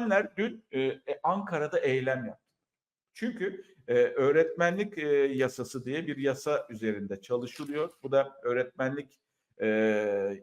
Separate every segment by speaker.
Speaker 1: öğretmenler dün e, e, Ankara'da eylem yaptı. Çünkü e, öğretmenlik e, yasası diye bir yasa üzerinde çalışılıyor. Bu da öğretmenlik e,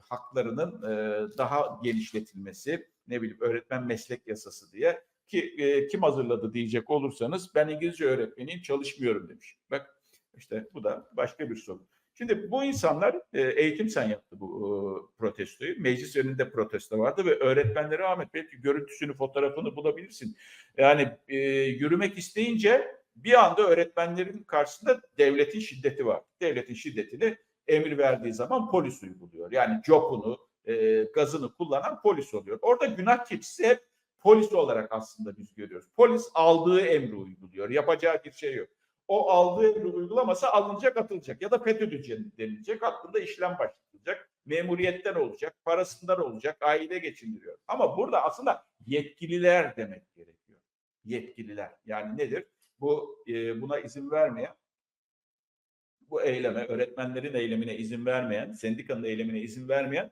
Speaker 1: haklarının e, daha genişletilmesi, ne bileyim öğretmen meslek yasası diye ki e, kim hazırladı diyecek olursanız ben İngilizce öğretmeniyim çalışmıyorum demiş. Bak işte bu da başka bir sorun. Şimdi bu insanlar e, eğitim sen yaptı bu e, protestoyu. Meclis önünde protesto vardı ve öğretmenlere Ahmet belki görüntüsünü, fotoğrafını bulabilirsin. Yani e, yürümek isteyince bir anda öğretmenlerin karşısında devletin şiddeti var. Devletin şiddetini emir verdiği zaman polis uyguluyor. Yani copunu, gazını kullanan polis oluyor. Orada günah keçisi hep polis olarak aslında biz görüyoruz. Polis aldığı emri uyguluyor. Yapacağı bir şey yok. O aldığı emri uygulamasa alınacak atılacak ya da FETÖ'cü denilecek. Hakkında işlem başlatılacak. Memuriyetten olacak, parasından olacak, aile geçindiriyor. Ama burada aslında yetkililer demek gerekiyor. Yetkililer. Yani nedir? Bu e, buna izin vermeyen bu eyleme, öğretmenlerin eylemine izin vermeyen, sendikanın eylemine izin vermeyen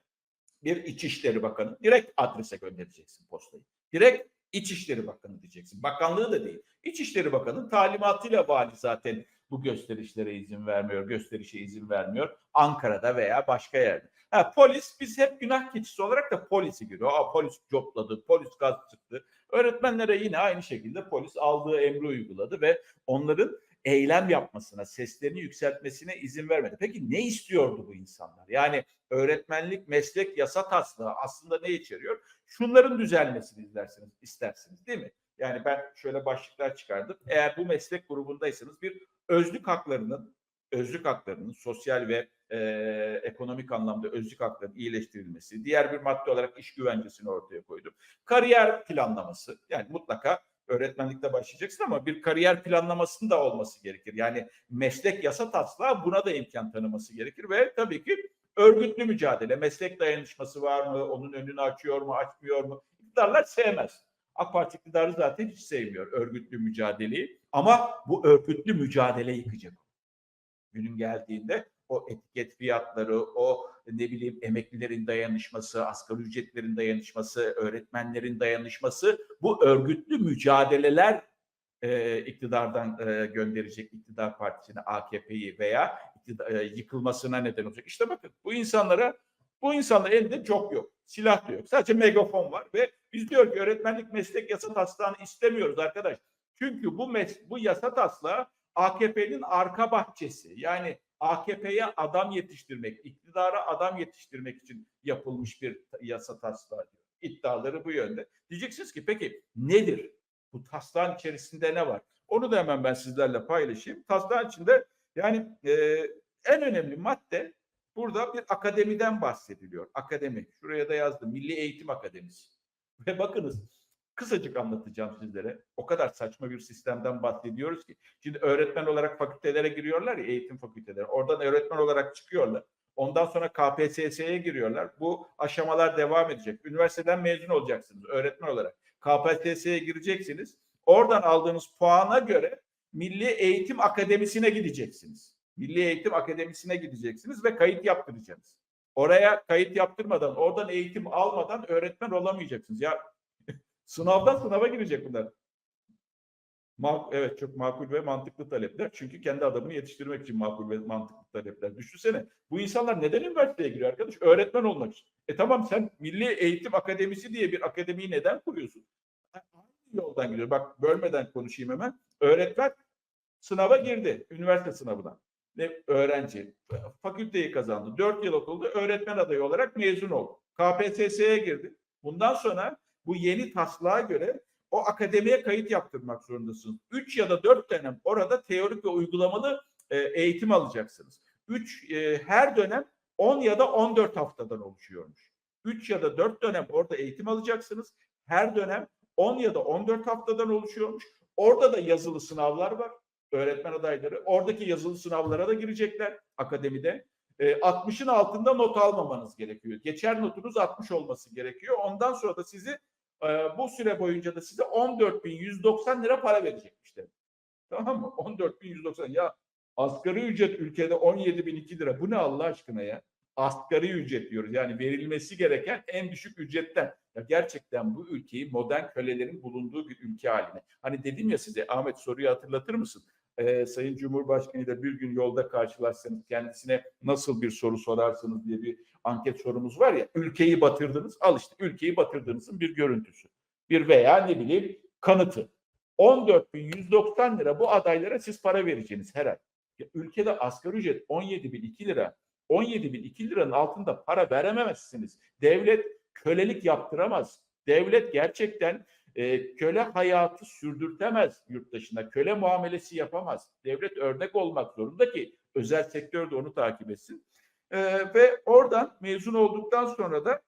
Speaker 1: bir İçişleri Bakanı direkt adrese göndereceksin postayı. Direkt İçişleri Bakanı diyeceksin. Bakanlığı da değil. İçişleri Bakanı'nın talimatıyla vali zaten bu gösterişlere izin vermiyor, gösterişe izin vermiyor. Ankara'da veya başka yerde. Ha, polis biz hep günah keçisi olarak da polisi görüyor. Aa, polis copladı, polis gaz çıktı. Öğretmenlere yine aynı şekilde polis aldığı emri uyguladı ve onların eylem yapmasına, seslerini yükseltmesine izin vermedi. Peki ne istiyordu bu insanlar? Yani öğretmenlik meslek yasa taslağı aslında ne içeriyor? Şunların düzelmesini izlersiniz, istersiniz değil mi? Yani ben şöyle başlıklar çıkardım. Eğer bu meslek grubundaysanız bir özlük haklarının, özlük haklarının sosyal ve e, ekonomik anlamda özlük haklarının iyileştirilmesi, diğer bir madde olarak iş güvencesini ortaya koydum. Kariyer planlaması, yani mutlaka öğretmenlikte başlayacaksın ama bir kariyer planlamasının da olması gerekir. Yani meslek yasa taslağı buna da imkan tanıması gerekir ve tabii ki örgütlü mücadele, meslek dayanışması var mı, onun önünü açıyor mu, açmıyor mu? İktidarlar sevmez. AK Parti iktidarı zaten hiç sevmiyor örgütlü mücadeleyi. Ama bu örgütlü mücadele yıkacak. Günün geldiğinde o etiket fiyatları, o ne bileyim emeklilerin dayanışması, asgari ücretlerin dayanışması, öğretmenlerin dayanışması bu örgütlü mücadeleler e, iktidardan e, gönderecek iktidar partisini AKP'yi veya iktidar, e, yıkılmasına neden olacak. İşte bakın bu insanlara bu insanların elinde çok yok. Silah da yok. Sadece megafon var ve biz diyor ki öğretmenlik meslek yasa taslağını istemiyoruz arkadaş. Çünkü bu mes bu yasa taslağı AKP'nin arka bahçesi. Yani AKP'ye adam yetiştirmek, iktidara adam yetiştirmek için yapılmış bir yasa taslağı diyor. İddiaları bu yönde. Diyeceksiniz ki peki nedir? Bu taslağın içerisinde ne var? Onu da hemen ben sizlerle paylaşayım. Taslağın içinde yani e, en önemli madde burada bir akademiden bahsediliyor. Akademi. Şuraya da yazdım. Milli Eğitim Akademisi. Ve bakınız kısacık anlatacağım sizlere. O kadar saçma bir sistemden bahsediyoruz ki. Şimdi öğretmen olarak fakültelere giriyorlar ya eğitim fakülteleri. Oradan öğretmen olarak çıkıyorlar. Ondan sonra KPSS'ye giriyorlar. Bu aşamalar devam edecek. Üniversiteden mezun olacaksınız öğretmen olarak. KPSS'ye gireceksiniz. Oradan aldığınız puana göre Milli Eğitim Akademisi'ne gideceksiniz. Milli Eğitim Akademisi'ne gideceksiniz ve kayıt yaptıracaksınız. Oraya kayıt yaptırmadan, oradan eğitim almadan öğretmen olamayacaksınız. Ya Sınavdan sınava girecek bunlar. Evet çok makul ve mantıklı talepler. Çünkü kendi adamını yetiştirmek için makul ve mantıklı talepler. Düşünsene bu insanlar neden üniversiteye giriyor arkadaş? Öğretmen olmak için. E tamam sen Milli Eğitim Akademisi diye bir akademiyi neden kuruyorsun? Hangi yoldan gidiyor? Bak bölmeden konuşayım hemen. Öğretmen sınava girdi. Üniversite sınavına. Ne öğrenci. Fakülteyi kazandı. Dört yıl okulda öğretmen adayı olarak mezun oldu. KPSS'ye girdi. Bundan sonra bu yeni taslağa göre o akademiye kayıt yaptırmak zorundasınız. Üç ya da dört dönem orada teorik ve uygulamalı e, eğitim alacaksınız. Üç, e, her dönem 10 ya da 14 haftadan oluşuyormuş. Üç ya da dört dönem orada eğitim alacaksınız. Her dönem 10 ya da 14 haftadan oluşuyormuş. Orada da yazılı sınavlar var. Öğretmen adayları. Oradaki yazılı sınavlara da girecekler akademide. 60'ın e, altında not almamanız gerekiyor. Geçer notunuz 60 olması gerekiyor. Ondan sonra da sizi bu süre boyunca da size 14.190 lira para verecekmişler. Tamam mı? 14.190 ya asgari ücret ülkede 17.002 lira. Bu ne Allah aşkına ya? Asgari ücret diyoruz. Yani verilmesi gereken en düşük ücretten. ya gerçekten bu ülkeyi modern kölelerin bulunduğu bir ülke haline. Hani dedim ya size Ahmet soruyu hatırlatır mısın? Ee, Sayın Cumhurbaşkanı ile bir gün yolda karşılaşsanız kendisine nasıl bir soru sorarsınız diye bir anket sorumuz var ya. Ülkeyi batırdınız. Al işte ülkeyi batırdığınızın bir görüntüsü. Bir veya ne bileyim kanıtı. 14.190 lira bu adaylara siz para vereceğiniz her ay. Ya ülkede asgari ücret 17.002 lira. 17.002 liranın altında para verememezsiniz. Devlet kölelik yaptıramaz. Devlet gerçekten e, köle hayatı sürdürtemez yurt dışına. Köle muamelesi yapamaz. Devlet örnek olmak zorunda ki özel sektör de onu takip etsin. E, ve oradan mezun olduktan sonra da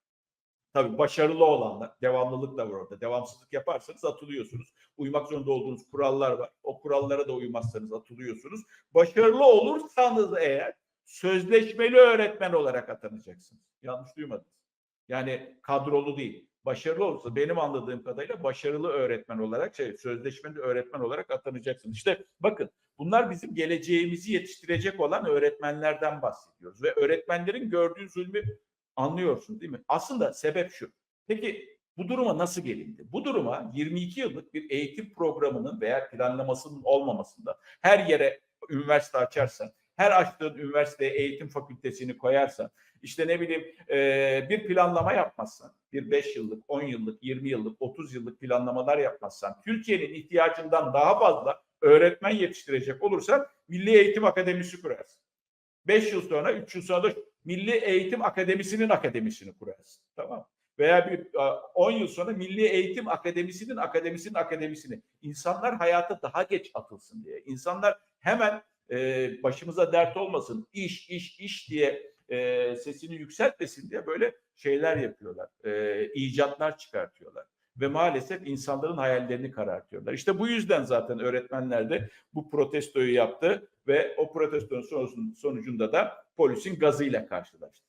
Speaker 1: tabii başarılı olanlar, devamlılık da var orada. Devamsızlık yaparsanız atılıyorsunuz. Uymak zorunda olduğunuz kurallar var. O kurallara da uymazsanız atılıyorsunuz. Başarılı olursanız eğer sözleşmeli öğretmen olarak atanacaksınız. Yanlış duymadınız. Yani kadrolu değil. Başarılı olursa benim anladığım kadarıyla başarılı öğretmen olarak şey sözleşmeli öğretmen olarak atanacaksınız. İşte bakın bunlar bizim geleceğimizi yetiştirecek olan öğretmenlerden bahsediyoruz ve öğretmenlerin gördüğü zulmü anlıyorsun değil mi? Aslında sebep şu. Peki bu duruma nasıl gelindi? Bu duruma 22 yıllık bir eğitim programının veya planlamasının olmamasında her yere üniversite açarsan, her açtığın üniversiteye eğitim fakültesini koyarsan, işte ne bileyim e, bir planlama yapmazsan, bir 5 yıllık, 10 yıllık, 20 yıllık, 30 yıllık planlamalar yapmazsan, Türkiye'nin ihtiyacından daha fazla öğretmen yetiştirecek olursan Milli Eğitim Akademisi kurarsın. 5 yıl sonra, 3 yıl sonra da Milli Eğitim Akademisi'nin akademisini kurarsın. Tamam Veya bir 10 yıl sonra Milli Eğitim Akademisi'nin akademisinin akademisini. İnsanlar hayata daha geç atılsın diye. İnsanlar hemen e, başımıza dert olmasın, iş, iş, iş diye e, sesini yükseltmesin diye böyle şeyler yapıyorlar. E, icatlar çıkartıyorlar. Ve maalesef insanların hayallerini karartıyorlar. İşte bu yüzden zaten öğretmenler de bu protestoyu yaptı ve o protestonun sonucunda da polisin gazıyla karşılaştı.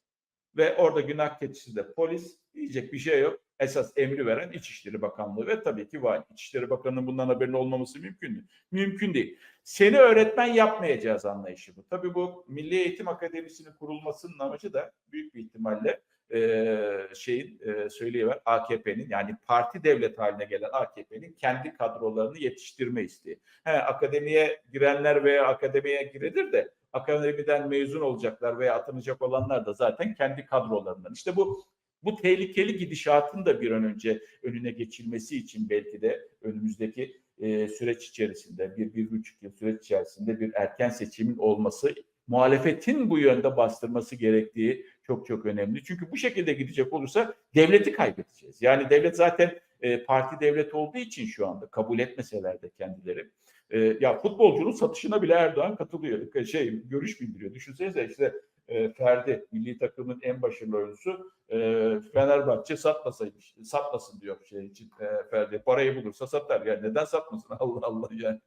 Speaker 1: Ve orada günah keçisi de polis diyecek bir şey yok. Esas emri veren İçişleri Bakanlığı ve tabii ki vali. İçişleri Bakanı'nın bundan haberinin olmaması mümkün değil. Mümkün değil. Seni öğretmen yapmayacağız anlayışı bu. Tabii bu Milli Eğitim Akademisi'nin kurulmasının amacı da büyük bir ihtimalle e, şeyin e, söyleyiver AKP'nin yani parti devlet haline gelen AKP'nin kendi kadrolarını yetiştirme isteği. He, akademiye girenler veya akademiye giredir de akademiden mezun olacaklar veya atanacak olanlar da zaten kendi kadrolarından. İşte bu bu tehlikeli gidişatın da bir an önce önüne geçilmesi için belki de önümüzdeki e, süreç içerisinde bir, bir buçuk yıl süreç içerisinde bir erken seçimin olması muhalefetin bu yönde bastırması gerektiği çok çok önemli. Çünkü bu şekilde gidecek olursa devleti kaybedeceğiz. Yani devlet zaten e, parti devlet olduğu için şu anda kabul etmeseler de kendileri. E, ya futbolcunun satışına bile Erdoğan katılıyor. Şey görüş bildiriyor. Düşünsenize işte e, Ferdi milli takımın en başarılı oyuncusu e, Fenerbahçe satmasaymış. Satmasın diyor şey için e, Ferdi. Parayı bulursa satar. Yani neden satmasın Allah Allah yani.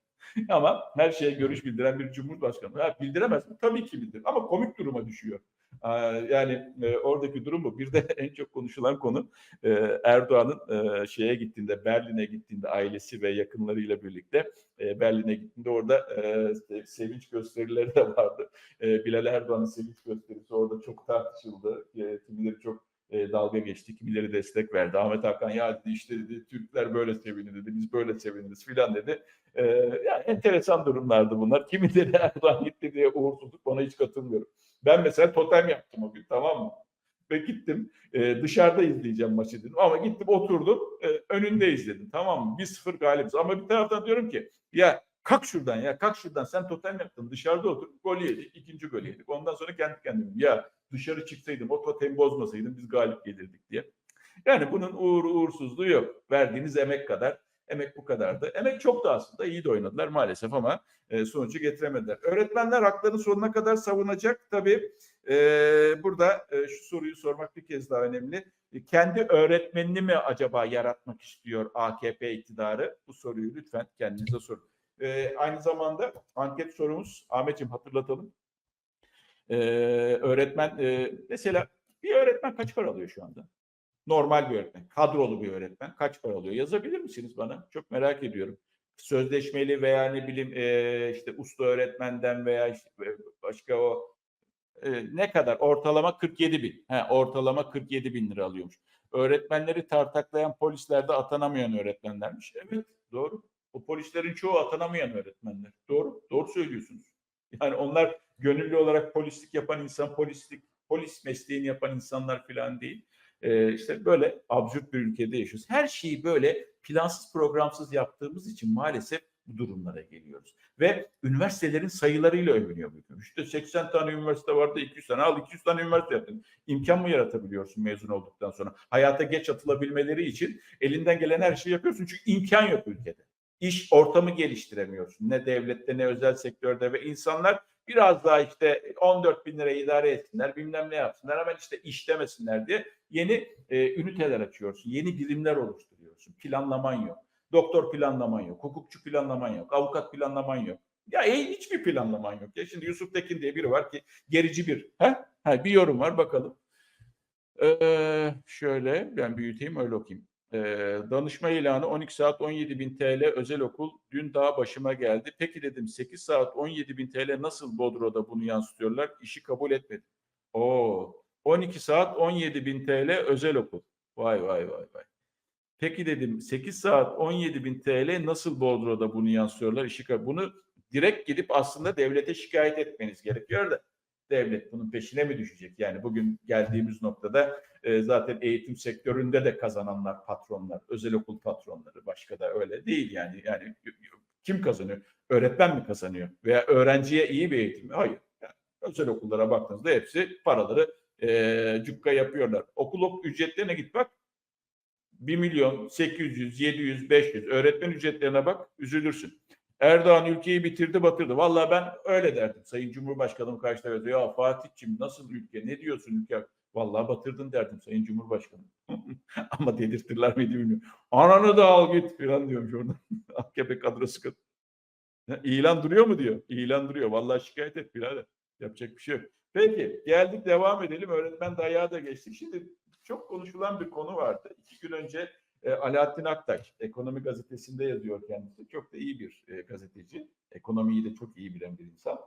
Speaker 1: Ama her şeye görüş bildiren bir cumhurbaşkanı. Ha, bildiremez mi? Tabii ki bildirir. Ama komik duruma düşüyor. Yani e, oradaki durum bu. Bir de en çok konuşulan konu e, Erdoğan'ın e, şeye gittiğinde, Berlin'e gittiğinde ailesi ve yakınlarıyla birlikte Berlin'e gittiğinde orada sevinç gösterileri de vardı. Bilal Erdoğan'ın sevinç gösterisi orada çok tartışıldı. Kimileri çok e, dalga geçti, kimileri destek verdi. Ahmet Hakan ya dedi işte dedi Türkler böyle sevindi dedi, biz böyle seviniriz filan dedi. E, yani enteresan durumlardı bunlar. Kimileri Erdoğan gitti diye uğursuzluk bana hiç katılmıyorum. Ben mesela totem yaptım o gün tamam mı? Ve gittim e, dışarıda izleyeceğim maçı dedim. Ama gittim oturdum e, önünde izledim tamam mı? 1-0 galibiz. Ama bir taraftan diyorum ki ya kalk şuradan ya kalk şuradan sen totem yaptın dışarıda otur gol yedik ikinci gol yedik. Ondan sonra kendi kendime ya dışarı çıksaydım o totemi bozmasaydım biz galip gelirdik diye. Yani bunun uğur uğursuzluğu yok. Verdiğiniz emek kadar Emek bu kadardı. Emek çok da aslında iyi de oynadılar maalesef ama e, sonucu getiremediler. Öğretmenler haklarını sonuna kadar savunacak. Tabii e, burada e, şu soruyu sormak bir kez daha önemli. E, kendi öğretmenini mi acaba yaratmak istiyor AKP iktidarı? Bu soruyu lütfen kendinize sorun. E, aynı zamanda anket sorumuz Ahmetciğim hatırlatalım. E, öğretmen e, mesela bir öğretmen kaç para alıyor şu anda? normal bir öğretmen, kadrolu bir öğretmen kaç para alıyor? Yazabilir misiniz bana? Çok merak ediyorum. Sözleşmeli veya ne bileyim e, işte usta öğretmenden veya işte başka o e, ne kadar? Ortalama 47 bin. He, ortalama 47 bin lira alıyormuş. öğretmenleri tartaklayan polisler de atanamayan öğretmenlermiş. Evet doğru. O polislerin çoğu atanamayan öğretmenler. Doğru. Doğru söylüyorsunuz. Yani onlar gönüllü olarak polislik yapan insan, polislik, polis mesleğini yapan insanlar falan değil. Ee, işte böyle absürt bir ülkede yaşıyoruz. Her şeyi böyle plansız programsız yaptığımız için maalesef bu durumlara geliyoruz. Ve üniversitelerin sayılarıyla övünüyor bugün. İşte 80 tane üniversite vardı 200 tane al 200 tane üniversite yaptın. İmkan mı yaratabiliyorsun mezun olduktan sonra? Hayata geç atılabilmeleri için elinden gelen her şeyi yapıyorsun. Çünkü imkan yok ülkede. İş ortamı geliştiremiyorsun. Ne devlette ne özel sektörde ve insanlar biraz daha işte 14 bin lira idare etsinler bilmem ne yapsınlar hemen işte iş demesinler diye yeni e, üniteler açıyorsun. Yeni birimler oluşturuyorsun. Planlaman yok. Doktor planlaman yok. Hukukçu planlaman yok. Avukat planlaman yok. Ya e, hiçbir planlaman yok. Ya şimdi Yusuf Tekin diye biri var ki gerici bir. He? Ha, bir yorum var bakalım. Ee, şöyle ben büyüteyim öyle okuyayım. Ee, danışma ilanı 12 saat 17 bin TL özel okul dün daha başıma geldi. Peki dedim 8 saat 17 bin TL nasıl Bodro'da bunu yansıtıyorlar? İşi kabul etmedi. Oo, 12 saat 17 bin TL özel okul. Vay vay vay vay. Peki dedim 8 saat 17 bin TL nasıl Bodro'da bunu yansıtıyorlar? İşi kabul. Bunu direkt gidip aslında devlete şikayet etmeniz gerekiyor da devlet bunun peşine mi düşecek? Yani bugün geldiğimiz noktada e, zaten eğitim sektöründe de kazananlar patronlar, özel okul patronları başka da öyle değil yani. Yani kim kazanıyor? Öğretmen mi kazanıyor? Veya öğrenciye iyi bir eğitim mi? Hayır. Yani özel okullara baktığınızda hepsi paraları e, cukka yapıyorlar. Okul ok- ücretlerine git bak. 1 milyon 800, 700, 500 öğretmen ücretlerine bak üzülürsün. Erdoğan ülkeyi bitirdi batırdı. Vallahi ben öyle derdim. Sayın Cumhurbaşkanım karşıda yazıyor. Ya Fatih'cim nasıl ülke ne diyorsun ülke? Vallahi batırdın derdim Sayın Cumhurbaşkanım. Ama dedirtirler miydi bilmiyorum. Ananı da al git falan diyormuş oradan. AKP kadrosu. Ya, İlan duruyor mu diyor. İlan duruyor. Vallahi şikayet et birader. Yapacak bir şey yok. Peki geldik devam edelim. Öğretmen dayağı da geçtik. Şimdi çok konuşulan bir konu vardı. İki gün önce e, Alaaddin Aktaş Ekonomi Gazetesi'nde yazıyor kendisi. Çok da iyi bir e, gazeteci. Ekonomiyi de çok iyi bilen bir insan.